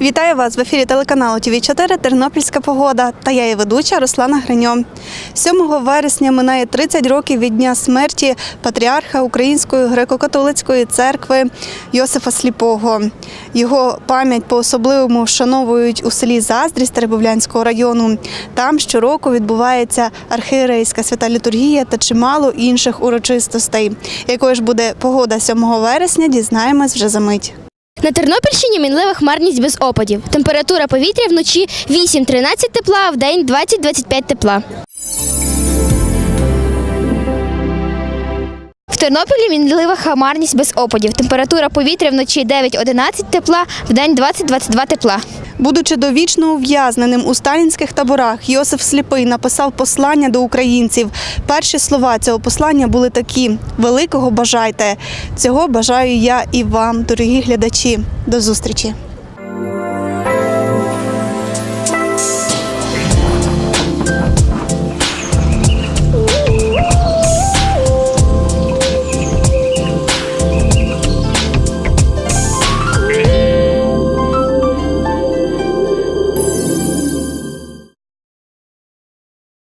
Вітаю вас в ефірі телеканалу ТВ 4 Тернопільська погода та я її ведуча Руслана Гриньо. 7 вересня минає 30 років від дня смерті патріарха Української греко-католицької церкви Йосифа Сліпого. Його пам'ять по-особливому вшановують у селі Заздрість Теребовлянського району. Там щороку відбувається архієрейська свята літургія та чимало інших урочистостей. Якою ж буде погода 7 вересня, дізнаємось вже за мить. На Тернопільщині мінлива хмарність без опадів. Температура повітря вночі 8-13 тепла, а в день 20-25 тепла. В Тернополі мінлива хмарність без опадів. Температура повітря вночі 9-11 тепла, в день 20-22 тепла. Будучи довічно ув'язненим у сталінських таборах, Йосиф Сліпий написав послання до українців. Перші слова цього послання були такі: великого бажайте. Цього бажаю я і вам, дорогі глядачі. До зустрічі.